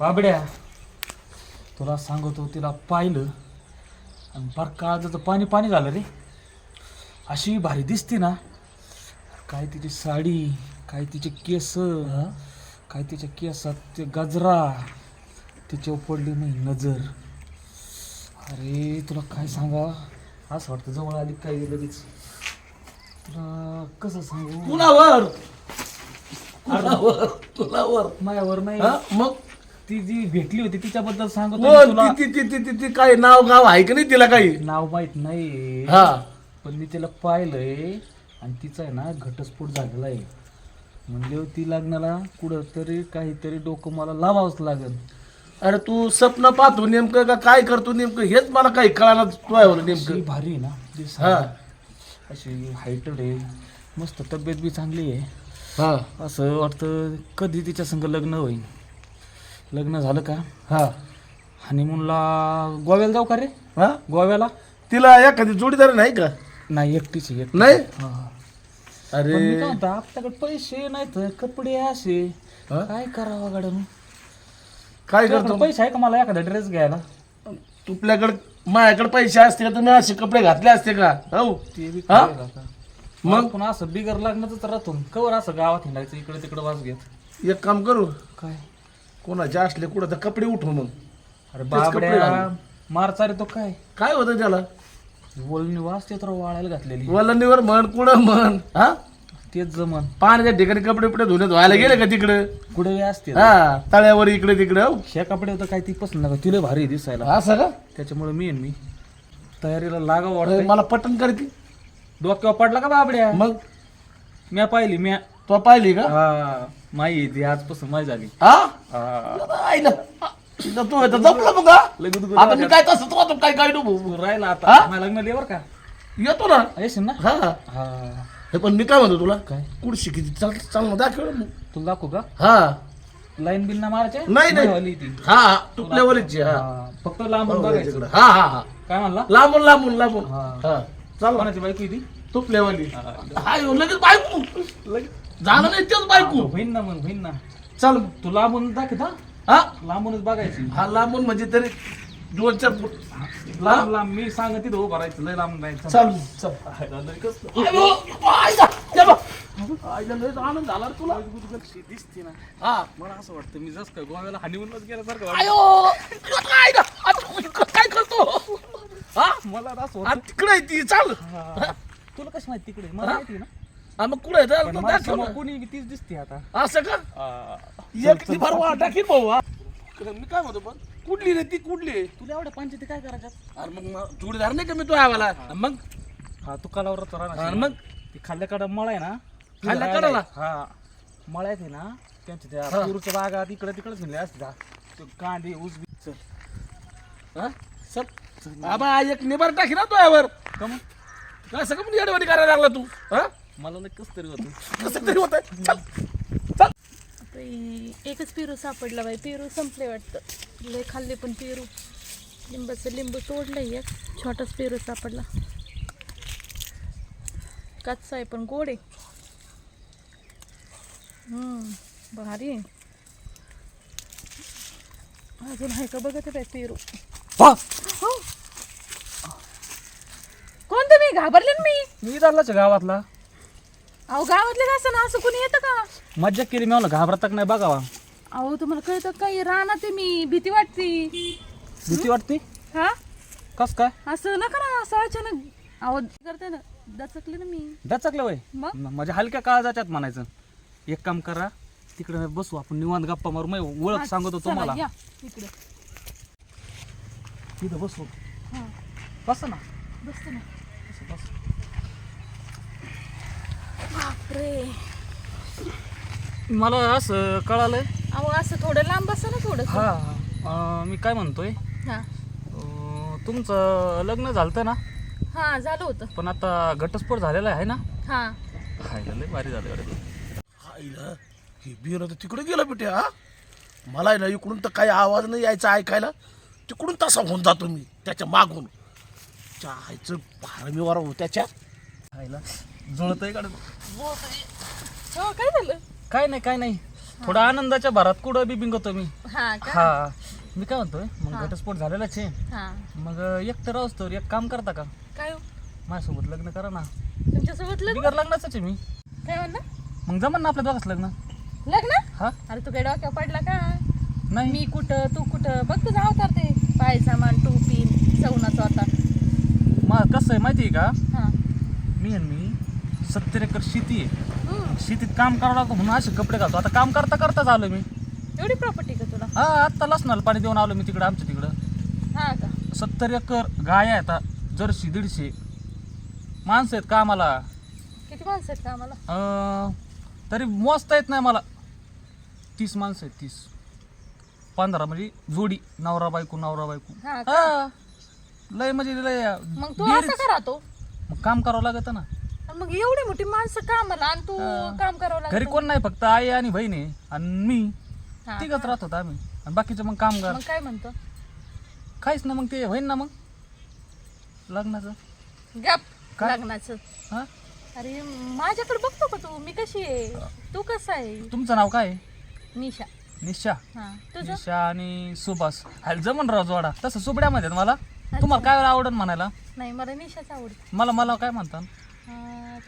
बाबड्या तुला सांगतो तिला पाहिलं आणि फार काळजाचं पाणी पाणी झालं रे. अशी भारी दिसते ना. काय तिची साडी काय तिचे केस काय तिच्या केसात ते गजरा तिच्यावर पडली नाही नजर. अरे तुला काय सांगा? असं वाटतं जवळ आली काय लगेच? तुला कसं सांगू? कुणावर? कुणावर? कुणावर मायावर नाही? मग? ती जी भेटली होती तिच्याबद्दल सांगतो मी तुला. ती ती ती ती ती काय नाव गाव आहे का नाही तिला काही? नाव माहीत नाही. हा. पण मी तिला पाहिलंय आणि तिचा आहे ना घटस्फोट झालेला आहे. म्हणले ती लग्नाला कुठं तरी काहीतरी डोकं मला लावावंच लागेल. अरे तू स्वप्न पाहतो नेमकं का काय करतो नेमकं? हेच मला काही कळालं तुझ्यावर अशी नेमकं. भारी आहे ना हा. अशी हायटेड आहे. मस्त तब्येत बी चांगली आहे. हा. असं वाटतं कधी तिच्या संग लग्न होईल. लग्न झालं का? हा. हनीमूनला गोव्याला जाऊ का रे? हा? गोव्याला? तिला एखादी जोडीदार नाही का? नाही एकटीच आहे, एकटी. नाही? हा, हा. अरे. पण मी काय म्हणतो आपल्याकडे पैसे नाहीत कपडे असे. हा? काय करावं गाड्यानं काय करतो? पैसे आहे का मला एखादा ड्रेस घ्यायला? तुपल्याकडे माझ्याकडे पैसे असते का? तुम्ही असे कपडे घातले असते का? हो ते बी हा? मग? पुन्हा असं बिगर लागण्याच राहतो. कवर असं गावात हिंडायचं इकडे तिकडे वास घेत. एक काम करू. काय? कोणाचे असले कुठं तर कपडे उठव मग. अरे कपडे बाबड्या घालून. मारचा रे तो काय? काय होतं त्याला? बोलणी वास ते तर वाळायला घातलेली. वलनीवर म्हण कुठं म्हण हा? तेच जमन. पाण्याच्या ठिकाणी कपडे पिपडे धुण्यात व्हायला गेले का तिकडे? कुठे असते हा तळ्यावर इकडे तिकडे. हो. ह्या कपडे होतं काय ती पसंत नका तिला भारी आहे दिसायला. असं का? त्याच्यामुळे मी आणि मी तयारीला लागा अरे, वाटत मला पटन करते डोक्यावर पडला का बाबड्या? मग? म्या पाहिली म्या तो पाहिली का? हा. माई ती आजपासून माई झाली. हा? हा. तू जपलं मग हा? लगेच आता मी काय तसंच राहतो काय काय डुबू? राहिला हा? आता मला लग्न लेवर का. येतो ना. येशील ना? हा. हा. हे पण मी काय म्हणतो तुला? काय? कुठशी किती चाल चांगलं दाखव मग. तुला दाखवू का? हा. लाईन बिल ना मारायचे? नाही, नाही. ती. हा हा. तुपल्यावरची हा. हा, फक्त लांबून बघायचं. हा हा हा. काय म्हणला? लांबून लांबून लांबून. हा. हा. चाल कोणाची बायको आहे ती? तुपल्यावाली हाय हो, लगेच बायको. झालं नाही तेच बायको. होईन ना मग होईन ना. चल तू लांबून दाखव हा हा? लांबूनच बघायची. हा लांबून म्हणजे तरी दोन चार फूट. लांब लांब. मी सांग तिथं उभं राहायचं लय लांबून राहायचं चल. चल हायला लय कसलं. आयो, आईला, ये बघ. आईला लयच आनंद झाला रे तुला. दिसते ना. हा. मला असं वाटतं मी जस काय गोव्याला हनीमूनच गेल्यासारखं वाटतं. आयो आईला, आता तू काय करतो? हा? मला तर असं वाटतं तिकडे आहे ती चाल. हा. तुला कसं माहिती तिकडे? मला माहिती ना. हा, मग कुठे? पण समोर. कोणी बी तीच दिसते आता. असं का? आ, एक ती भरवा टाकीन भाऊ हा. मी काय म्हणतो पण कुठली रे ती कुठली? आहे? तुला एवढ्या पंचायती काय करायच्यात अरे मग मग जोडीदार नाही का मी तो आवाला मग? हा तू कालावरच हा, राहणार मग? ती खाल्ल्याकडं मळ आहे ना. खाल्ल्या तिथं कडेला? राहायला. हा. मळ्यात आहे ना त्यांच्या त्या हा. पेरूच्या बागा तिकडे तिकडेच म्हणले असते कांदे ऊस बी चल. हा? चल. बाबा एक निबार टाकी ना तो यावर. का मग? काय सगळं येडवाडी करायला लागला तू? हा? मला नाही कस तरी होतं. कसं तरी होत चल चल. बाई, एकच पेरू सापडला बाई. पेरू संपले वाटतं. लय खाल्ले पण पेरू. लिंबाचं लिंबू तोडलंय एक छोटाच पेरू सापडला. कच्चा आहे पण गोड आहे. हम्म, भारी आहे. अजून आहे का बघत आहे बाई पेरू? वा हो. कोण तुम्ही घाबरले ना मी? मी चाललाच गावातला. अहो गावातले असं ना असं कोणी येतं का? मज्जा केली मी घाबरता का नाही बघावा. अहो तुम्हाला कळतं काही राहणार ते मी भीती वाटते. भीती वाटते? हा? कस काय? असं नका ना असं अचानक. आवाज करते ना दचकले ना मी. डचकलं वय? मग? माझ्या हलक्या काळजाच्यात म्हणायचं. एक काम करा तिकडे बसू आपण निवांत गप्पा मारू. मी ओळख सांगतो चला, तुम्हाला. या इकडे. तिथं बसू. हा. बस ना. बसते ना. बस, बस. बापरे. मला असं कळालंय. अहो असं थोडं लांब बसा ना थोडं हा अं, मी काय म्हणतोय? हा. अं, तुमचं लग्न झालं ना? हा झालं होतं. पण आता घटस्फोट झालेला आहे ना? हा. हाय लय भारी झालं. आईला हे बिर तर तिकडे गेलं बेटे हा? मला आहे ना इकडून तर काही आवाज नाही यायचा ऐकायला. तिकडून तसा होऊन जातो मी त्याच्या मागून. चायचं फार मी वर त्याच्या. जुळत आहे हो काय झालं? काय नाही काय नाही. थोडा आनंदाच्या भरात कुठं बी बिंगतो मी. हा का? हा. मी काय म्हणतोय मग. घटस्फोट झालेलाच आहे. हा. मग एकटं राहूस तर एक काम करता का? काय हो? माझ्यासोबत लग्न करा ना. तुमच्यासोबत लग्न? बिगर लग्नाच आहे मी. काय म्हणला? मग जमन ना आपल्या दोघांच लग्न. लग्न? हा. अरे तू काय डोक्यावर पडला का? नाही. मी कुठं तू कुठं? बघ तुझा अवतार ते. पाय सामान टोपी सवनाचा होता मग कसं आहे माहिती आहे का? हा. मी आणि मी सत्तर एकर शेती आहे. शेतीत काम करावं लागतं म्हणून असे कपडे घालतो. आता काम करता करताच आलो मी. एवढी प्रॉपर्टी का तुला? हा आत्ता लसणाला पाणी देऊन आलो मी तिकडं आमच्या तिकडं. हा का? सत्तर एकर गाय आहेत आता जर्सी दीडशे. माणसं आहेत कामाला. किती माणसं आहेत का आम्हाला अं, तरी मोजता येत नाही मला. तीस माणसं आहेत तीस. पंधरा म्हणजे जोडी नवरा बायको नवरा बायको. हा का? हा. लय म्हणजे लय मग तू. असं का राहतो मग काम करावं लागतं ना. मग एवढी मोठी माणसं कामाला आणि तू. काम करावं लागतं. घरी कोण नाही फक्त आई आणि बहीण आहे आणि मी. हा तिघच? राहत होतो आम्ही. आणि बाकीचं मग कामगार. मग काय म्हणतो? काहीच ना मग ते होईन ना मग. लग्नाचं. गप काय? लग्नाचं. हा? अरे माझ्याकडे बघतो का तू? मी कशी आहे? तू कसा आहे? तुमचं नाव काय? आहे? निशा. निशा. हा तुझं? निशा आणि सुभाष. हाल जमन राव जोडा. तसं सुबड्यामध्ये मला. तुम्हाला काय आवडन म्हणायला? नाही मला निशाच आवडते. मला मला काय म्हणतात?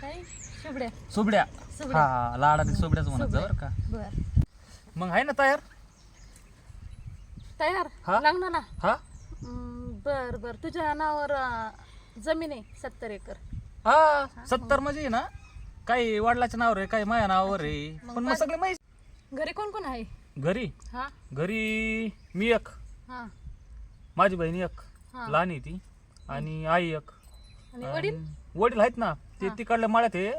काय? शुभड्या सुबड्या सुबड्या. हा लाडाने सुबड्याच म्हणायचं बरं का. बर. मग आहे ना तयार? तयार? हा? लग्नाला? हा? हम्म, बर बर. तुझ्या नावावर अं, जमीन आहे सत्तर एकर. हा सत्तर म्हणजे आहे ना काही वडिलाच्या नावावर आहे काही माझ्या नावावर आहे. मग पण मग? सगळे माहिती घरी कोण कोण आहे? घरी. हा? घरी मी एक. हा. माझी बहीण एक. हा. लहान आहे ती. आणि आई एक. आणि वडील? आणि वडील आहेत ना ते. तिकडल्या माळ्यात आहे.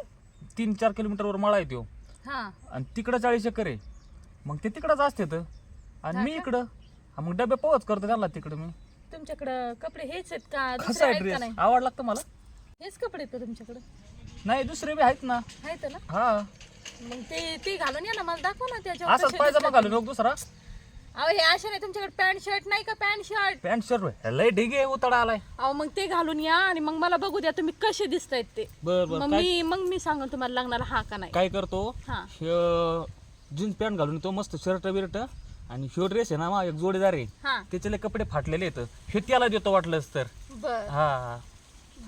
तीन चार किलोमीटरवर माळा आहे तो. हा. आणि तिकडं चाळीस एकर आहे. मग ते तिकडंच असते तर आणि मी? इकडं. हा मग डबे पोहोच करतो त्यांना तिकडं मी. तुमच्याकडं कपडे हेच आहेत का? कसं आहे आहेत का ड्रेस नाही? आवडला का मला. हेच कपडे आहेत का तुमच्याकडं? नाही दुसरे बी आहेत ना. आहेत ना? हा. मग ते ते घालून या ना. मला दाखव ना त्याच्यावर असाच कसे पायजामा घालून दुसरा. अहो हे असे नाही तुमच्याकडे पॅन्ट शर्ट नाही का पॅन्ट शर्ट? पॅन्ट शर्ट लय ढिगे उतडा आलाय. अहो मग ते घालून या आणि मग मला बघू द्या तुम्ही कसे दिसतायत ते. बर मग काय मी मग मी सांगून तुम्हाला लग्नाला हा का नाही. काय करतो हा. जीन्स पॅन्ट घालून तो मस्त शर्ट बिर्ट आणि ह्यो ड्रेस आहे ना मा एक जोडीदार आहे. हा. त्याचे लय कपडे फाटलेले आहेत. हे त्याला देतो वाटलंच तर. बर. हा.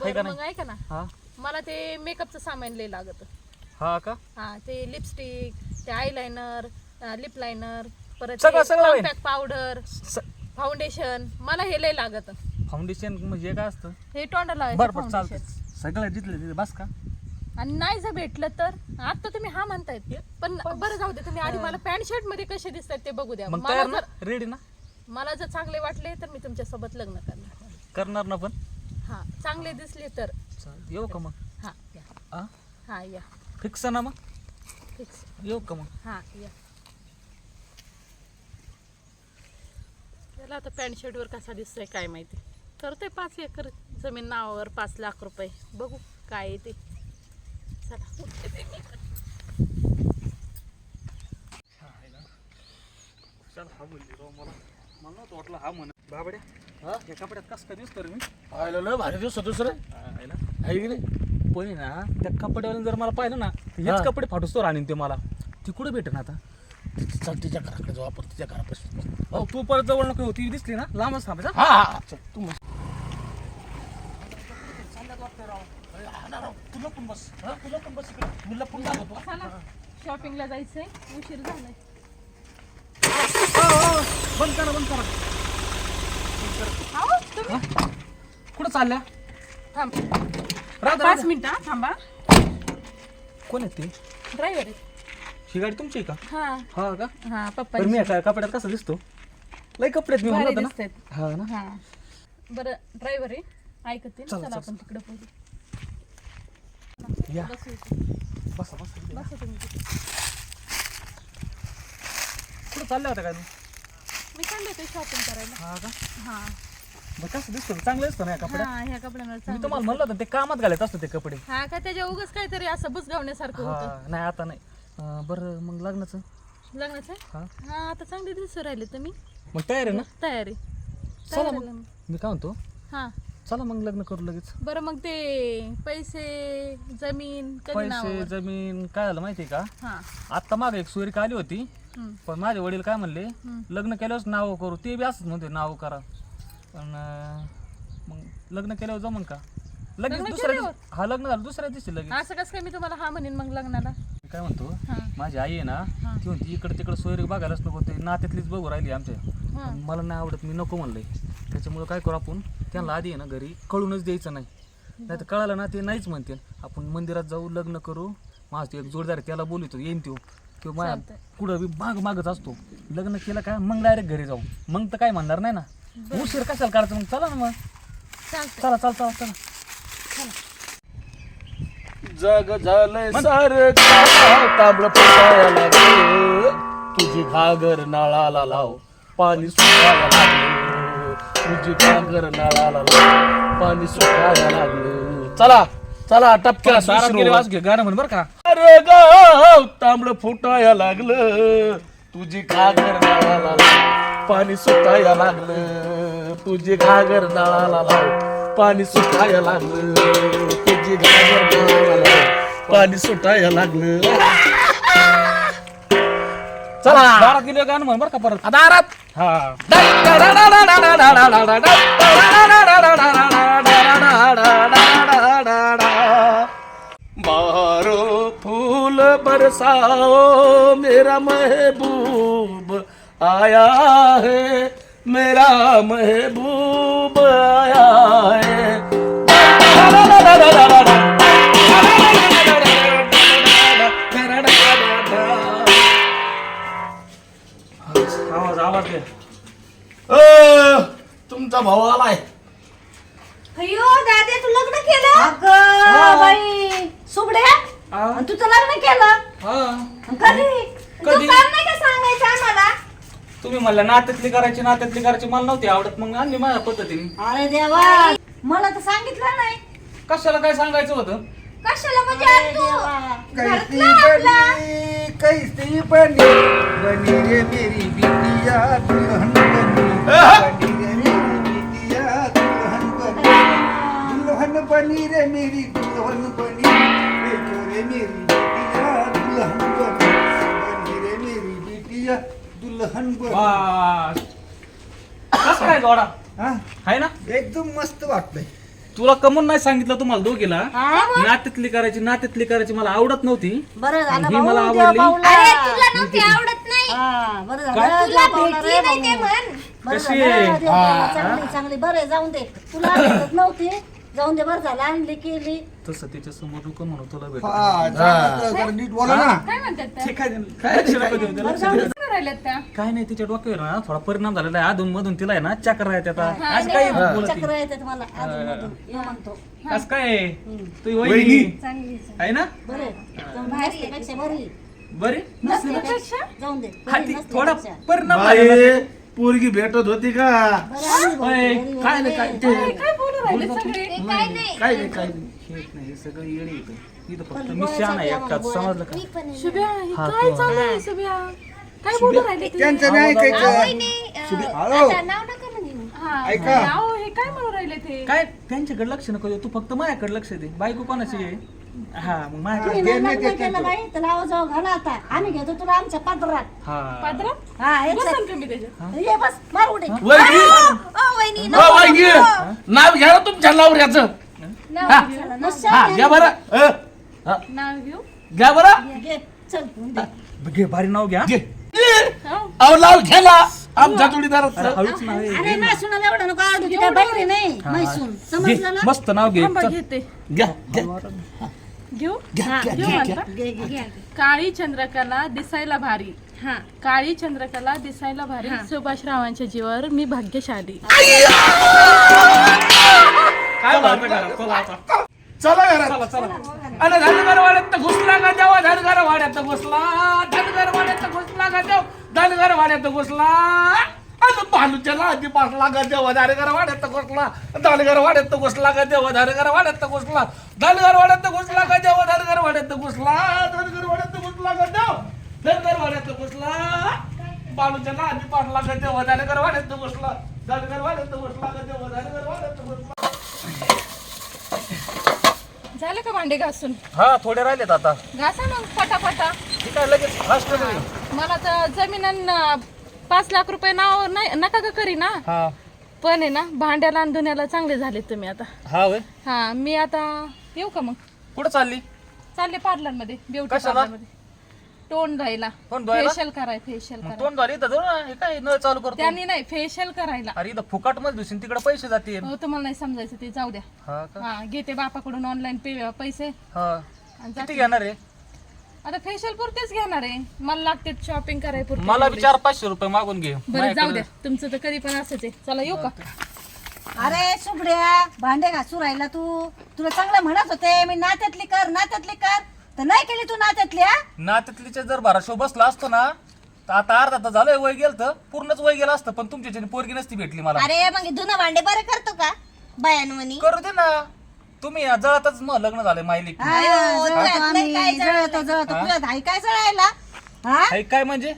आहे का बर नाही? मग ऐका ना. हा. मला ते मेकअपचं सामान लय लागत. हा का? हा ते लिपस्टिक ते आयलाइनर लिप लायनर परत सगळं- सगळं होईल. कॉम्पॅक्ट पावडर फाउंडेशन मला हे लय लागत. फाउंडेशन म्हणजे काय असतं? हे तोंडाला बरं बरं चालतं सगळं जिथलं तिथे बस का? आणि नाही जर भेटलं तर आता तुम्ही हा म्हणतायत. पण बरं जाऊ दे तुम्ही आधी मला पॅन्ट शर्टमध्ये कसे दिसतात ते बघू द्या. मग मला तयार ना? जर रेडी ना? मला जर चांगले वाटले तर मी तुमच्यासोबत लग्न करणार. करणार ना पण? हा चांगले दिसले तर. येऊ का मग? हा या. हा हा या. फिक्स ना मग? फिक्स येऊ का मग? हा या. त्याला आता पॅन्ट शर्टवर कसा दिसतोय काय माहिती? करतोय पाच एकर जमीन नावावर पाच लाख रुपये. बघू काय ते. ते. चल हा म्हणली राव मला. मला नव्हतं वाटलं हा म्हण बाबड्या हा? या कपड्यात कसं काय दिसतो रे मी? पाहिलं भारी दिसतो दुसरं. आहे ना? आहे की नाही? पण आहे ना त्या कपड्यावाल्यानं जर मला पाहिलं ना तर हा. हेच कपडे फाटूस्तो राहणे ते मला. ती कुठे भेटेन आता? चल तिच्या घराकडे जाऊ आपण तिच्या घरापासून अहो, तू परत जवळ नको ती दिसली ना लांबच थांबायचा हा हा हा, चल तू मग तुला पण बस. हा तुला पण बस इकडे. मुलं पण दाखवतो चला शॉपिंगला जायचंय. उशीर झालाय. बंद करा बंद करा. अहो, तुम्ही कुठं चालल्या? थांब. राधा पाच मिनिटं हा, थांबा. कोण आहेत ते? ड्रायव्हर आहे ही गाडी तुमची आहे का? हा. हा का? हा पप्पा मी कपड्यात कसा दिसतो? लय कपड्यात मी भारी म्हणत ना? हा ना? हा. बरं ड्रायव्हर आहे. ऐकते. चला, चला चला. आपण तिकडे बोलू या. बसू इथे. बसा बसा. बसा तुम्ही तिथे. कुठं चालल्या होत्या काय तू? मी चालले होते शॉपिंग करायला. हा का? हा. बरं कसं दिसतो? चांगलं दिसतं ना या कपड्यात हा ह्या कपड्यांवर मी चांगलं तुम्हाला म्हणलं होतं ते कामात घालायचं असतं ते कपडे. हा का त्याच्या उगाच काहीतरी असं बुजगावण्यासारखं होतं. हा नाही आता नाही. बरं मग लग्नाचं? लग्नाचं? हा. हा आता चांगले दिसू राहिले तुम्ही. मग तयार आहे ना? तयारी चला मग. मी काय म्हणतो? हा. चला मग लग्न करू लगेच. बरं मग ते पैसे जमीन कधी पैसे नावावर? जमीन काय झालं माहितीये का? हा. आता मागे एक सुरिका आली होती. हम्म. पण माझे वडील काय म्हणले. लग्न केल्यावरच नाव करू. ते बी असंच म्हणते नाव करा. पण अं, मग लग्न केल्यावर जमन का? लगेच लग्न दुसऱ्या केल्यावर? दिवशी- हा लग्न झालं दुसऱ्या दिवशी लगेच. असं कसं काय मी तुम्हाला हा म्हणेन मग लग्नाला? काय म्हणतो? हा. माझी आई आहे ना हा. ती म्हणते इकडे तिकडे सोयरी बघायलाच नको ते नात्यातलीच बघू राहिली आमच्या. हा. मला नाही आवडत मी नको म्हणलंय. त्याच्यामुळे काय करू आपण? त्यांना आधी आहे ना घरी कळूनच द्यायचं नाही. नाही तर कळालं ना ते नाहीच म्हणते आपण मंदिरात जाऊ लग्न करू. माझा तो एक जोडदार आहे, त्याला बोलतो येईन तो किंवा माझ्या चालतंय. पुढं बी माग मागच असतो. लग्न केलं काय? मग डायरेक्ट घरी जाऊ. मग तर काय म्हणणार नाही ना. उशीर कशाला करायचं मग चला ना मग. चालतंय. चला चला चला चला. जग झालंय सार तांबड पटायला लागलं. तुझी घागर नळाला लाव पाणी सुकायला लागलं. तुझी घागर नळाला लाव पाणी सुकायला लागलं. चला चला टपक्या घे गाणं म्हण बरं का. अरे गाव तांबड फुटायला लागलं. तुझी घागर नळाला लाव पाणी सुकायला लागलं. तुझी घागर नळाला लाव पाणी सुकायला लागलं. तुझी घागर पाणी सुटायला लागलं. चला. दारात गेले गाणं म्हण बरं का परत. दारात. हा. बारो फूल बरसाओ मेरा महबूब आया है मेरा महबूब आया है। आवाज आवाज दे. अ, तुमचा भाऊ आलाय. अयो दादा तू लग्न केलं? अगं. बाई सुबड्या हा. आणि तू तर लग्न केलं? हा. आणि कधी? कधी? तू काम नाही का सांगायचं आम्हाला? तुम्ही म्हणल्या नात्यातली करायची नात्यातली करायची. मला नव्हती आवडत. मग आणली माझ्या पद्धतीने. अरे देवा. मला तर सांगितलं नाही. कशाला काय सांगायचं होतं? कशाला म्हणजे आज तू कैसी बनी कैसी बनी बनी रे मेरी बिटिया दुल्हन तुला कमून नाही सांगितलं तुम्हाला दोघीला हा? नात्यातली करायची नात्यातली करायची मला आवडत नव्हती बरं झालं ही मला भाऊ, देवा आवडली. भाऊला. अरे तुला नव्हती आवडत नाही हा, बरं झालं काय? देवा तुला भाऊला भेटली रे नाही ते भाऊ. म्हण बरं कशी झालं, आहे? देवा चांगली चांगली बरं आहे, जाऊन दे तुला भेटत नव्हती जाऊन दे बरं झालं आणली केली. तसं तिच्या समोर नको म्हणून तुला भेट हा चांगलं जरा नीट बोला ना. काय म्हणतात त्या? काय लक्ष नको देऊ त्याला. बरं जाऊन दे. काय राहिल्यात त्या. काय नाही तिच्या डोक्यावर ना थोडा परिणाम झालेला आहे. अधून मधून तिला आहे ना चक्र आहे आता. असं काय बोलत? ती? चक्र ये म्हणतो. असं काय वहिनी? चांगली आहे ना? बरं आहे. जाऊन दे, नसल्यापेक्षा बरी बरी? नसल्यापेक्षा जाऊन दे हा बरी ती थोडा नसल्यापेक्षा. परिणाम झालेला आहे. बाई पोरगी भेटत होती का? काय नाही काय बरी. ते काय बोलू राहिले सगळे? ते काय नाही काय नाही काय नाही. हे नाही हे सगळं येडे येतं इथं फक्त पण मी गोळ्या शान आहे चालल्या एकटाच. मला समजलं का? मी पण आहे. शुभ्या हे हा, काय तो. चालू आहे शुभ्या? काय बोलू राहिले ते त्यांचं नाही अहो, ऐकायचं. वहिनी, अं, हॅलो. आता नाव नका म्हणू. हा, ऐका. अहो, हे काय म्हणू राहिले ते? काय त्यांच्याकडे लक्ष नको देऊ, तू फक्त माझ्याकडे लक्ष दे. बायको कोणाची आहे? हा मग तुम्ही नाही लग्न केलं बाई तर जाऊ घाला आता. आम्ही घेतो तुला आमच्या पदरात. हा पात्रात हा हेच बसन का मी त्याच्यात? ये बस मार उडी. वहिनी ओ वहिनी हो, वहिनी नाव घ्या ना तुमच्या नवऱ्याचं. हा. हा घ्या. बरं. अ, हा, नाव घेऊ? घ्या बरं. घे चल दे. घे भारी नाव घ्या. घे. हो. अहो लाव घ्या आमच्या जोडीदारात हळूच नाव आहे. अरे एवढं नको. आडू ती काय बाहेर नाही. मैसून घे, समजलं ना? मस्त नाव घे. थांबा, चल. घेते. घ्या घ्या. घेऊ? हा, घेऊ म्हणता? घे घे काळी चंद्रकला दिसायला भारी. हा. काळी चंद्रकला दिसायला भारी. सुभाषरावांच्या जीवावर मी भाग्यशाली. काय बापरे करा, चला आता. चला घरात. चला. अरे धनगर वाड्यात घुसला का देवा? धनगर वाड्यात घुसला. धनगर वाड्यात घुसला का देव? धनगर वाड्यात घुसला. भालूच्या लादी पासला का देवा धनगर वाड्यात घुसला. धनगर वाड्यात घुसला का देवा धनगर वाड्यात घुसला. धनगर वाड्यात घुसला का देवा धनगर वाड्यात घुसला. धनगर वाड्यात घुसला का देव? धनगर वाड्यात घुसला. बालूच्या लादी पासला का देवा धनगर वाड्यात घुसला. धनगर वाड्यात घुसला का देवा धनगर वाड्यात घुसला. झालं का भांडे घासून? हा थोडे राहिलेत आता. घासा मग फटाफटा. काय लगेच फास्ट मला तर जमीन पाच लाख रुपये नाव नाही नका का करी ना. हा. पण आहे ना भांड्याला आणि धुण्याला चांगले झाले तुम्ही आता. हा वय हा मी आता येऊ का मग? कुठं चालली? चालले पार्लरमध्ये ब्युटी कशाला? पार्लरमध्ये तोंड धुवायला. तोंड धुवायला? फेशियल कराय फेशियल मग कराय. तोंड झाली इथं जाऊ ना हे काय नळ चालू करतो? त्यांनी नाही फेशियल करायला. अरे इथं फुकाटमध्ये दुसरी तिकडे पैसे जातील. हो तुम्हाला नाही समजायचं ते जाऊ द्या. हा का? हा घेते बापाकडून ऑनलाईन पे पैसे. हा. आणि किती. घेणार आहे? आता फेशियल पुरतेच घेणार आहे. मला लागते शॉपिंग कराय पुरते. मला. बी चार पाचशे रुपये मागून घे. बरं जाऊ द्या. तुमचं तर कधी पण असंच आहे. चला येऊ का? अरे सुबड्या भांडे घासू राहिला तू. तुला चांगलं म्हणत होते मी नात्यातली कर नात्यातली कर. तर नाही केली तू नात्यातली हा? नात्यातलीच्या जर भराशो बसला असतो ना तर आता अर्धा तास झालंय वय गेलं तर. पूर्णच वय गेलं असतं पण तुमच्या पोरगी नसती भेटली मला. अरे मग धुणं भांडे बरं करतो का? बायांवनी. करू दे ना. तुम्ही या जळतच मग लग्न हा, जळतो आम्ही, नाही काय जळतो जळतो तुझ्या धाई काय जळायला? हा? काय म्हणजे?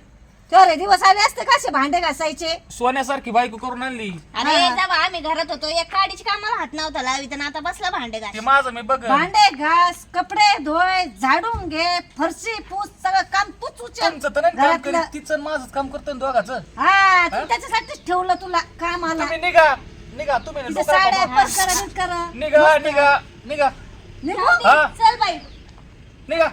तेवढे दिवस आले असते कसे भांडे घासायचे? सोन्यासारखी बायको करून आणली. अरे जेव्हा आम्ही घरात होतो एक काडीची कामाला हात नव्हता लावित आणि आता बसला भांडे घास ते माझं मी बघ. भांडे घास कपडे धुय झाडून घे फरशी पूस सगळं काम तूच उचल. तुमचं तर नाही काम घरातलं. करीत तिचं आणि माझंच काम करतो दोघाचं. हा? तू त्याच्यासाठीच ठेवलं तुला कामाला. तुम्ही निघा. निघा तुम्ही ना डोक्याला साड्या करा नीट करा. निघा निघा निघा. निघू हा? चल बाई. निघा.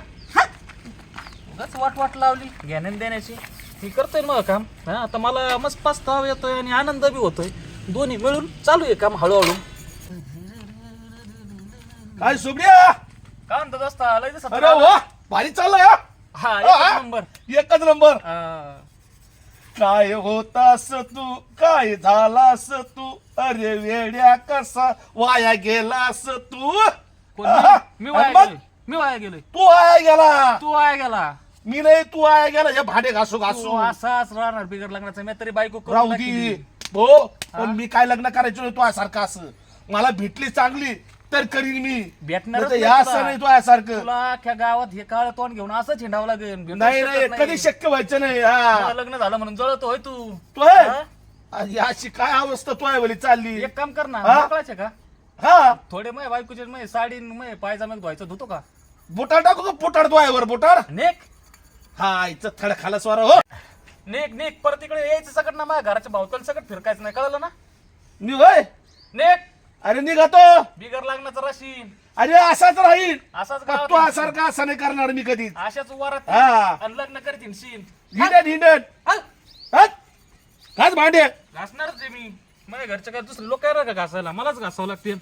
उगाच वाट वाट लावली. घेण्यान देण्याची. मी करतोय मग काम. हा आता मला मस्त पस्ताव येतोय आणि आनंद बी होतोय. दोन्ही मिळून चालू आहे काम हळूहळू. काय सुबड्या काय म्हणतात असता? लय दिवसात अरे वा भारी चाललंय हा. एकच हा. नंबर. एकच नंबर. हा. काय होतास तू? काय झालास तू? अरे वेड्या कसा वाया गेलास तू? कोण मी? मी वाया मग? गेलोय. मी वाया गेलोय. तू वाया गेला? तू वाया गेला. मी नाही तू वाया गेला. हे भांडे घासू तू घासू. असाच राहणार बिगर लग्नाचा. मी तरी बायको करून राहू. दे. हो पण मी काय लग्न करायचो नाही तू सारखं असं. मला भेटली चांगली. तर करीन मी. भेटणारच नाहीतर. असं नाही तू सारखं तुला अख्ख्या गावात हे काळ तोंड घेऊन असं हिंडावं लागेल. नाही शकत नाही कधी शक्य व्हायचं नाही हा. लग्न झालं म्हणून जळतोय तू. तू हा? अशी काय अवस्था तू आहे बोली चालली? एक काम कर ना हा? मोकळाचे का? हा. थोडे मय बायकोचे मय साडी मय पायजाम्यात धुवायचं धुतो का? बुटार टाकू का? बुटार तू आहे वर बुटार नेक. हा इथं थड खाला स्वार हो. नेक नेक. परत इकडे यायचं सकट ना माझ्या घराच्या भावताला सकट फिरकायचं नाही. कळलं ना? मी होय. नेक. अरे निघातो बिगर लागण्याचा रशीन. अरे असाच राहील असाच तू सारखा असं नाही करणार मी कधीच. अशाच वारात हा. आणि लग्न करतील शीन. हिंडत हिंडत हट. घास भांडे. घासणारच आहे मी. माझ्या घरच्या काय दुसरे लोक काय का घासायला? मलाच घासावं लागतील.